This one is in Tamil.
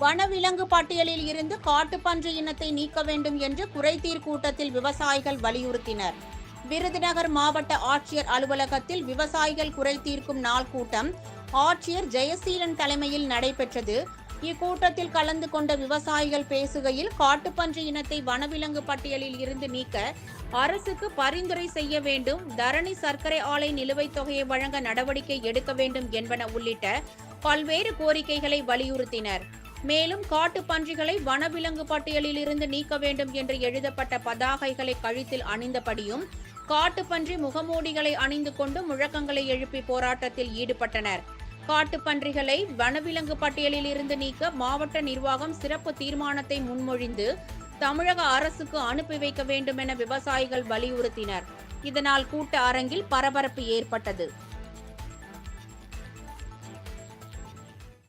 வனவிலங்கு பட்டியலில் இருந்து காட்டுப்பன்றி இனத்தை நீக்க வேண்டும் என்று குறைதீர் கூட்டத்தில் விவசாயிகள் வலியுறுத்தினர். விருதுநகர் மாவட்ட ஆட்சியர் அலுவலகத்தில் விவசாயிகள் குறை தீர்க்கும் நாள் கூட்டம் ஆட்சியர் ஜெயசீலன் தலைமையில் நடைபெற்றது. இக்கூட்டத்தில் கலந்து கொண்ட விவசாயிகள் பேசுகையில் காட்டுப்பன்றி இனத்தை வனவிலங்கு பட்டியலில் இருந்து நீக்க அரசுக்கு பரிந்துரை செய்ய வேண்டும் தரணி சர்க்கரை ஆலை நிலுவைத் தொகையை வழங்க நடவடிக்கை எடுக்க வேண்டும் என்பன உள்ளிட்ட பல்வேறு கோரிக்கைகளை வலியுறுத்தினர். மேலும் காட்டுப் பன்றிகளை வனவிலங்கு பட்டியலில் இருந்து நீக்க வேண்டும் என்று எழுதப்பட்ட பதாகைகளை கழுத்தில் அணிந்தபடியும் காட்டுப்பன்றி முகமூடிகளை அணிந்து கொண்டு முழக்கங்களை எழுப்பி போராட்டத்தில் ஈடுபட்டனர். காட்டுப்பன்றிகளை வனவிலங்கு பட்டியலில் இருந்து நீக்க மாவட்ட நிர்வாகம் சிறப்பு தீர்மானத்தை முன்மொழிந்து தமிழக அரசுக்கு அனுப்பி வைக்க வேண்டும் என விவசாயிகள் வலியுறுத்தினர். இதனால் கூட்ட அரங்கில் பரபரப்பு ஏற்பட்டது.